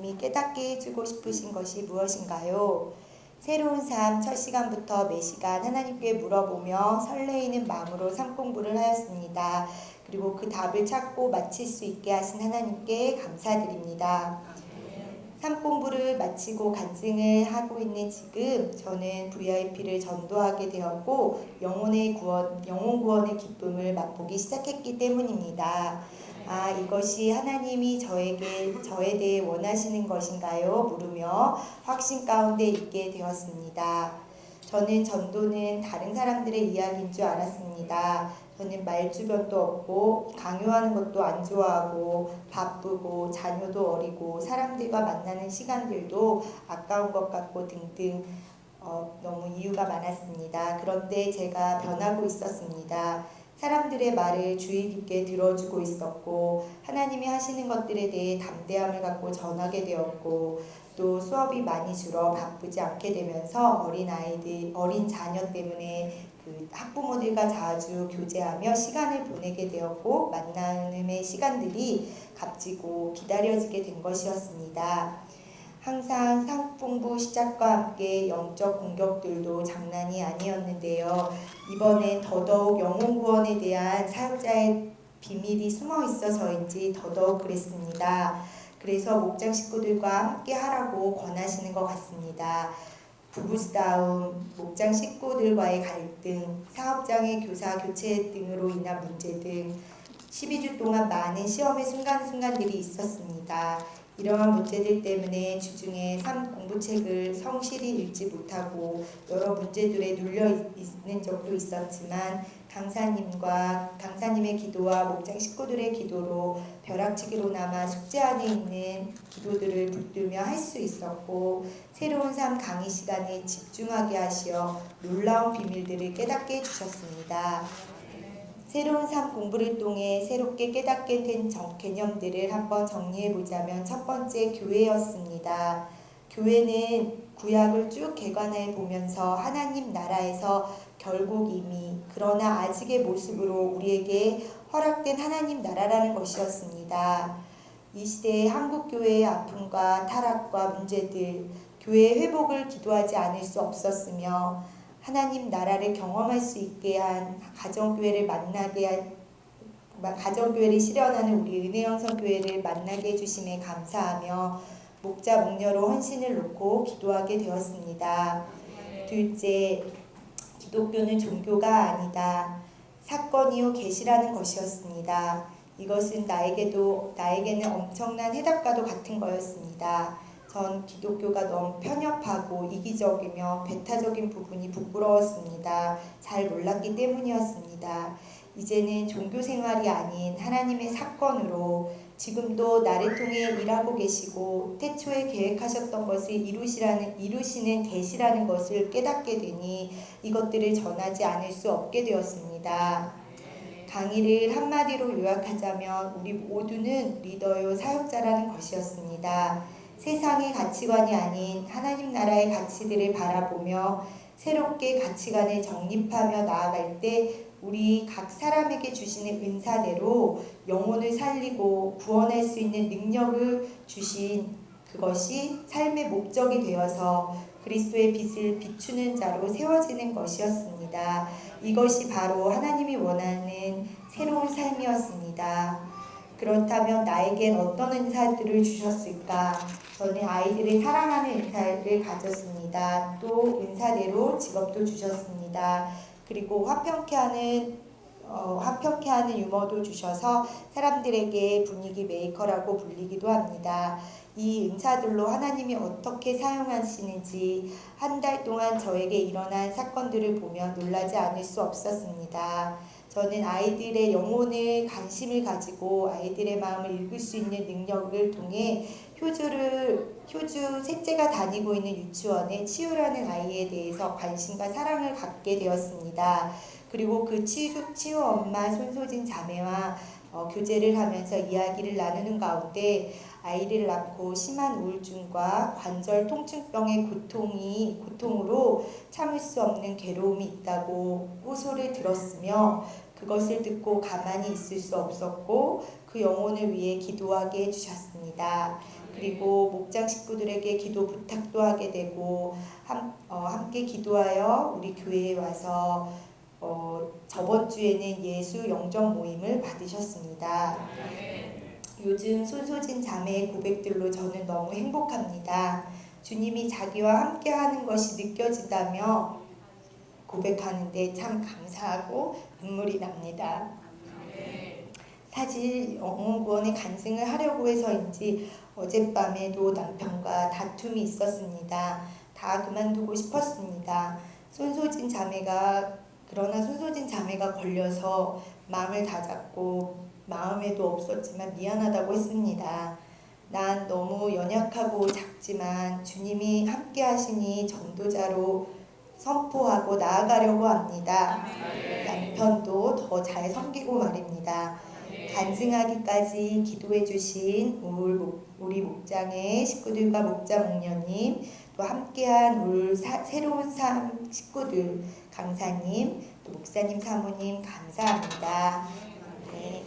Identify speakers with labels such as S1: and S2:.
S1: 하나님이 깨닫게 해주고 싶으신 것이 무엇인가요? 새로운 삶 첫 시간부터 매 시간 하나님께 물어보며 설레이는 마음으로 삶 공부를 하였습니다. 그리고 그 답을 찾고 마칠 수 있게 하신 하나님께 감사드립니다. 삶 공부를 마치고 간증을 하고 있는 지금 저는 VIP를 전도하게 되었고 영혼의 구원, 영혼 구원의 기쁨을 맛보기 시작했기 때문입니다. 아, 이것이 하나님이 저에게 저에 대해 원하시는 것인가요? 물으며 확신 가운데 있게 되었습니다. 저는 전도는 다른 사람들의 이야기인 줄 알았습니다. 저는 말주변도 없고 강요하는 것도 안 좋아하고 바쁘고 자녀도 어리고 사람들과 만나는 시간들도 아까운 것 같고 등등 어, 너무 이유가 많았습니다. 그런데 제가 변하고 있었습니다. 사람들의 말을 주의 깊게 들어주고 있었고 하나님이 하시는 것들에 대해 담대함을 갖고 전하게 되었고 또 수업이 많이 줄어 바쁘지 않게 되면서 어린 아이들 어린 자녀 때문에 그 학부모들과 자주 교제하며 시간을 보내게 되었고 만남의 시간들이 값지고 기다려지게 된 것이었습니다. 항상 상공부 시작과 함께 영적 공격들도 장난이 아니었는데요. 이번엔 더더욱 영혼 구원에 대한 사역자의 비밀이 숨어 있어서인지 더더욱 그랬습니다. 그래서 목장 식구들과 함께 하라고 권하시는 것 같습니다. 부부싸움, 목장 식구들과의 갈등, 사업장의 교사 교체 등으로 인한 문제 등 12주 동안 많은 시험의 순간순간들이 있었습니다. 이러한 문제들 때문에 주중에 삶 공부책을 성실히 읽지 못하고 여러 문제들에 눌려 있는 적도 있었지만 강사님과 강사님의 기도와 목장 식구들의 기도로 벼락치기로나마 숙제 안에 있는 기도들을 붙들며 할 수 있었고 새로운 삶 강의 시간에 집중하게 하시어 놀라운 비밀들을 깨닫게 해주셨습니다. 새로운 삶 공부를 통해 새롭게 깨닫게 된 정, 개념들을 한번 정리해 보자면 첫 번째 교회였습니다. 교회는 구약을 쭉 개관해 보면서 하나님 나라에서 결국 이미 그러나 아직의 모습으로 우리에게 허락된 하나님 나라라는 것이었습니다. 이 시대의 한국 교회의 아픔과 타락과 문제들, 교회의 회복을 기도하지 않을 수 없었으며 하나님 나라를 경험할 수 있게 한 가정교회를 만나게 한 가정교회를 실현하는 우리 은혜영성 교회를 만나게 해주심에 감사하며 목자 목녀로 헌신을 놓고 기도하게 되었습니다. 둘째, 기독교는 종교가 아니다. 사건이요 계시라는 것이었습니다. 이것은 나에게도 나에게는 엄청난 해답과도 같은 거였습니다. 전 기독교가 너무 편협하고 이기적이며 배타적인 부분이 부끄러웠습니다. 잘 몰랐기 때문이었습니다. 이제는 종교 생활이 아닌 하나님의 사건으로 지금도 나를 통해 일하고 계시고 태초에 계획하셨던 것을 이루시라는 이루시는 계시라는 것을 깨닫게 되니 이것들을 전하지 않을 수 없게 되었습니다. 강의를 한마디로 요약하자면 우리 모두는 리더요 사역자라는 것이었습니다. 세상의 가치관이 아닌 하나님 나라의 가치들을 바라보며 새롭게 가치관을 정립하며 나아갈 때 우리 각 사람에게 주시는 은사대로 영혼을 살리고 구원할 수 있는 능력을 주신 그것이 삶의 목적이 되어서 그리스도의 빛을 비추는 자로 세워지는 것이었습니다. 이것이 바로 하나님이 원하는 새로운 삶이었습니다. 그렇다면 나에겐 어떤 은사들을 주셨을까? 저는 아이들을 사랑하는 은사를 가졌습니다. 또 은사대로 직업도 주셨습니다. 그리고 화평케 하는 어, 화평케 하는 유머도 주셔서 사람들에게 분위기 메이커라고 불리기도 합니다. 이 은사들로 하나님이 어떻게 사용하시는지 한 달 동안 저에게 일어난 사건들을 보며 놀라지 않을 수 없었습니다. 저는 아이들의 영혼에 관심을 가지고 아이들의 마음을 읽을 수 있는 능력을 통해 효주를 효주 셋째가 다니고 있는 유치원에 치유라는 아이에 대해서 관심과 사랑을 갖게 되었습니다. 그리고 그 치유, 치유 엄마 손소진 자매와 어, 교제를 하면서 이야기를 나누는 가운데 아이를 낳고 심한 우울증과 관절 통증병의 고통이 고통으로 참을 수 없는 괴로움이 있다고 호소를 들었으며 그것을 듣고 가만히 있을 수 없었고 그 영혼을 위해 기도하게 해주셨습니다. 그리고 목장 식구들에게 기도 부탁도 하게 되고 함, 어, 함께 기도하여 우리 교회에 와서 어, 저번 주에는 예수 영접 모임을 받으셨습니다. 요즘 손소진 자매의 고백들로 저는 너무 행복합니다. 주님이 자기와 함께 하는 것이 느껴진다며 고백하는데 참 감사하고 눈물이 납니다. 사실 영혼구원의 간증을 하려고 해서인지 어젯밤에도 남편과 다툼이 있었습니다. 다 그만두고 싶었습니다. 손소진 자매가 그러나 손소진 자매가 걸려서 마음을 다잡고 마음에도 없었지만 미안하다고 했습니다. 난 너무 연약하고 작지만 주님이 함께 하시니 전도자로 선포하고 나아가려고 합니다. 남편도 더 잘 섬기고 말입니다. 간증하기까지 기도해 주신 우리 목장의 식구들과 목장 목녀님 또 함께한 울 사- 새로운 삶 식구들 강사님 또 목사님 사모님 감사합니다. 네.